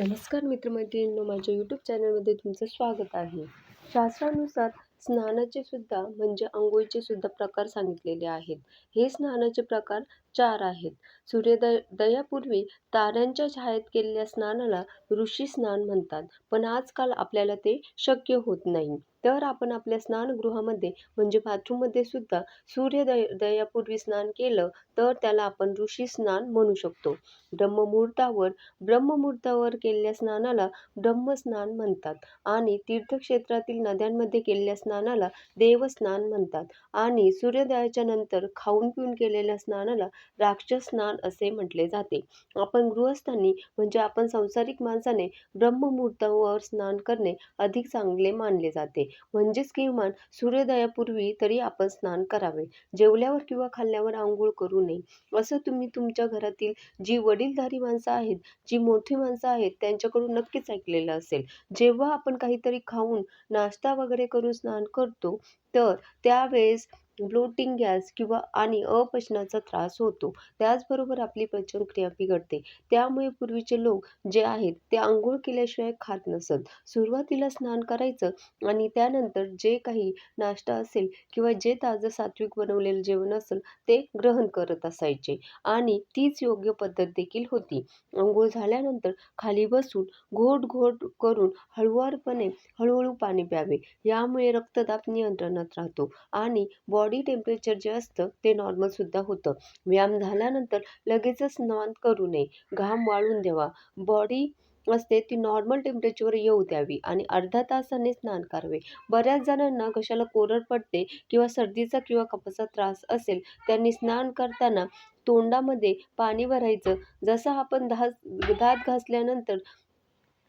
नमस्कार मित्रमैत्रिणींनो माझ्या यूट्यूब चॅनलमध्ये तुमचं स्वागत आहे. शास्त्रानुसार स्नानाचे सुद्धा म्हणजे आंघोळीचे सुद्धा प्रकार सांगितलेले आहेत. हे स्नानाचे प्रकार चार आहेत. सूर्योदय दयापूर्वी ताऱ्यांच्या छायेत केलेल्या स्नानाला ऋषी स्नान म्हणतात. पण आजकाल आपल्याला ते शक्य होत नाही. तर आपण आपल्या स्नानगृहामध्ये म्हणजे बाथरूममध्ये सुद्धा सूर्योदय दयापूर्वी स्नान केलं तर त्याला आपण ऋषी स्नान म्हणू शकतो. ब्रह्ममुहूर्तावर ब्रह्ममुहूर्तावर केलेल्या स्नानाला ब्रह्मस्नान म्हणतात. आणि तीर्थक्षेत्रातील नद्यांमध्ये केलेल्या स्नानाला देवस्नान म्हणतात. आणि सूर्योदयाच्या नंतर खाऊन पिऊन केलेल्या स्नानाला राक्षस स्नान असे म्हटले जाते. आपण गृहस्थांनी म्हणजे आपण संसारिक माणसाने ब्रह्ममुहूर्तावर स्नान करणे अधिक चांगले मानले जाते. म्हणजेच किमान सूर्योदयापूर्वी तरी आपण स्नान करावे. जेवल्यावर किंवा खाल्ल्यावर आंघोळ करू नये. असं तुम्ही तुमच्या घरातील जी वडीलधारी माणसं आहेत जी मोठी माणसं आहेत त्यांच्याकडून नक्कीच ऐकलेलं असेल. जेव्हा आपण काहीतरी खाऊन नाश्ता वगैरे करून स्नान करतो तर त्यावेळेस ब्लोटिंग गॅस किंवा आणि अपचनाचा त्रास होतो. त्याचबरोबर आपली पचनक्रिया बिघडते. त्यामुळे पूर्वीचे लोक जे आहेत ते आंघोळ केल्याशिवाय खात नसत. सुरुवातीला स्नान करायचं आणि त्यानंतर जे काही नाश्ता असेल किंवा जे ताजं सात्विक बनवलेलं जेवण असेल ते ग्रहण करत असायचे. आणि तीच योग्य पद्धत देखील होती. आंघोळ झाल्यानंतर खाली बसून घोट घोट करून हळुवारपणे हळूहळू पाणी प्यावे. यामुळे रक्तदाब नियंत्रणात राहतो आणि बॉडी बॉडी टेम्परेचर जे असतं ते नॉर्मलसुद्धा होतं. व्यायाम झाल्यानंतर लगेचच स्नान करू नये. घाम वाळून द्यावा. बॉडी असते ती नॉर्मल टेम्परेचरवर येऊ द्यावी आणि अर्धा तासाने स्नान करावे. बऱ्याच जणांना घशाला कोरड पडते किंवा सर्दीचा किंवा कपाचा त्रास असेल त्यांनी स्नान करताना तोंडामध्ये पाणी भरायचं. जसं आपण दहा दात घासल्यानंतर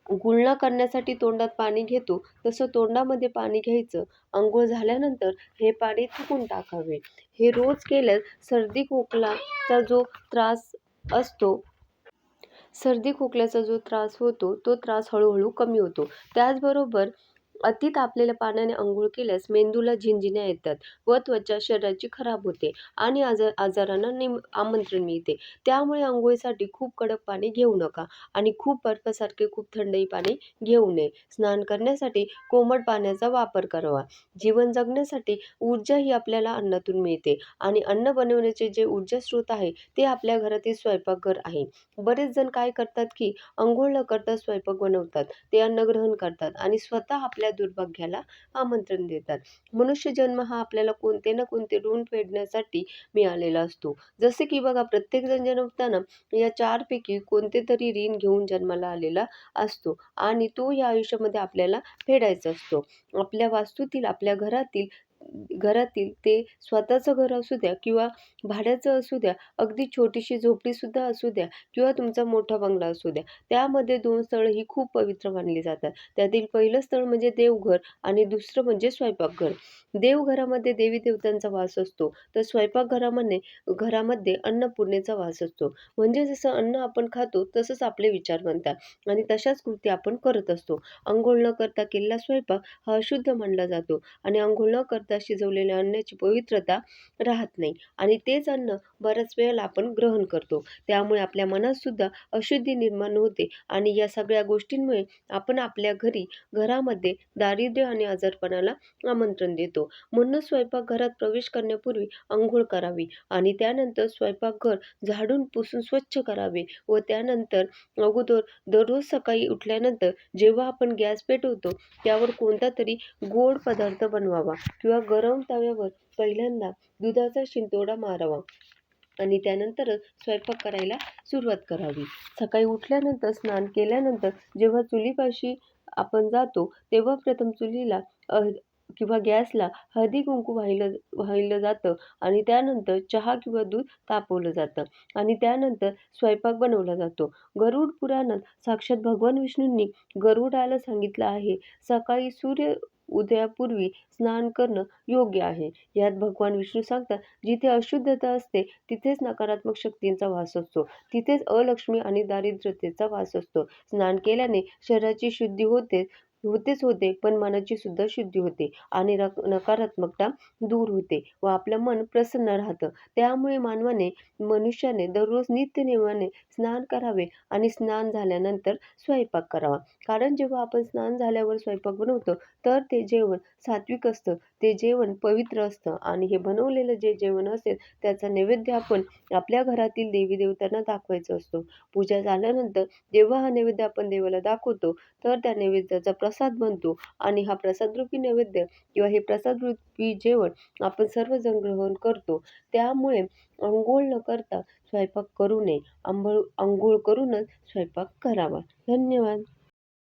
गुळणा करण्यासाठी तोंडात पाणी घेतो. तसं तोंडामध्ये पाणी घ्यायचं. अंघोळ झाल्यानंतर हे पाणी थुकून टाकावे. हे रोज केल्यास सर्दी खोकलाचा जो त्रास असतो सर्दी खोकल्याचा जो त्रास होतो तो त्रास हळूहळू कमी होतो. त्याचबरोबर अति तापलेल्या पाण्याने अंघोळ केल्यास मेंदूला झिंझिण्या येतात व त्वचा शरीराची खराब होते आणि आजार आजारांना निम आमंत्रण मिळते. त्यामुळे आंघोळीसाठी खूप कडक पाणी घेऊ नका आणि खूप बर्फासारखे खूप थंडही पाणी घेऊ नये. स्नान करण्यासाठी कोमट पाण्याचा वापर करावा. जीवन जगण्यासाठी ऊर्जा ही आपल्याला अन्नातून मिळते आणि अन्न बनवण्याचे जे ऊर्जा स्रोत आहे ते आपल्या घरातील स्वयंपाकघर आहे. बरेच जण काय करतात की अंघोळ न करता स्वयंपाक बनवतात. ते अन्न ग्रहण करतात आणि स्वतः आपल्या दुर्भाग्याला आमंत्रण देतात. मनुष्य जन्म हा आपल्याला कोणते ना कोणते ऋण फेडण्यासाठी मिळालेला असतो. जसे की बघा प्रत्येकजण जन्मताना या चारपैकी कोणते तरी ऋण घेऊन जन्माला आलेला असतो आणि तो या आयुष्यामध्ये आपल्याला फेडायचा असतो. आपल्या वास्तूतील आपल्या घरातील घरातील ते स्वतःचं घर असू द्या किंवा भाड्याचं असू द्या अगदी छोटीशी झोपडीसुद्धा असू द्या किंवा तुमचा मोठा बंगला असू द्या. त्यामध्ये दोन स्थळं ही खूप पवित्र मानली जातात. त्यातील पहिलं स्थळ म्हणजे देवघर आणि दुसरं म्हणजे स्वयंपाकघर. देवघरामध्ये देवी देवतांचा वास असतो. तर स्वयंपाकघरामध्ये घरामध्ये अन्नपूर्णेचा वास असतो. म्हणजे जसं अन्न आपण खातो तसंच आपले विचार बनतात आणि तशाच कृती आपण करत असतो. अंघोळ न करता केलेला स्वयंपाक हा अशुद्ध मानला जातो आणि अंघोळ न करता शिजवलेल्या अन्नाची पवित्रता राहत नाही. आणि तेच अन्न बऱ्याच वेळेला आपण ग्रहण करतो. त्यामुळे आपल्या मनातसुद्धा अशुद्धी निर्माण होते. आणि या सगळ्या गोष्टींमुळे आपण आपल्या घरी घरामध्ये दारिद्र्य आणि आजारपणाला आमंत्रण देतो. म्हणूनच स्वयंपाकघरात प्रवेश करण्यापूर्वी आंघोळ करावी आणि त्यानंतर स्वयंपाकघर झाडून पुसून स्वच्छ करावे व त्यानंतर अगोदर दररोज सकाळी उठल्यानंतर जेव्हा आपण गॅस पेटवतो त्यावर कोणता तरी गोड पदार्थ बनवावा किंवा गरम तव्यावर पहिल्यांदा दुधाचा शिंतोडा मारावा आणि त्यानंतरच स्वयंपाक करायला सुरुवात करावी. सकाळी उठल्यानंतर स्नान केल्यानंतर जेव्हा चुलीपाशी आपण जातो तेव्हा प्रथम चुलीला किंवा गॅसला हळदी कुंकू वाहिलं वाहिलं जातं आणि त्यानंतर चहा किंवा दूध तापवलं जातं आणि त्यानंतर स्वयंपाक बनवला जातो. गरुड पुराणात साक्षात भगवान विष्णूंनी गरुडाला सांगितलं आहे सकाळी सूर्य उदयापूर्वी स्नान करणं योग्य आहे. यात भगवान विष्णू सांगतात जिथे अशुद्धता असते तिथेच नकारात्मक शक्तींचा वास असतो. तिथेच अलक्ष्मी आणि दारिद्र्यतेचा वास असतो. स्नान केल्याने शरीराची शुद्धी होते होतेच होते पण मनाची सुद्धा शुद्धी होते आणि रक नकारात्मकता दूर होते व आपलं मन प्रसन्न राहतं. त्यामुळे मानवाने मनुष्याने दररोज नित्यनियमाने स्नान करावे आणि स्नान झाल्यानंतर स्वयंपाक करावा. कारण जेव्हा आपण स्नान झाल्यावर स्वयंपाक बनवतो तर ते जेवण सात्विक असतं ते जेवण पवित्र असतं आणि हे बनवलेलं जे जेवण असेल त्याचा नैवेद्य आपण आपल्या घरातील देवी देवतांना दाखवायचा असतो. पूजा झाल्यानंतर जेव्हा हा नैवेद्य आपण देवाला दाखवतो तर त्या नैवेद्याचा प्रसाद बनतो आणि हा प्रसादरूपी नैवेद्य किंवा हे प्रसादरूपी जेवण आपण सर्वजण ग्रहण करतो. त्यामुळे अंघोळ न करता स्वयंपाक करू नये. आंघोळ अंघोळ करूनच स्वयंपाक करावा. धन्यवाद.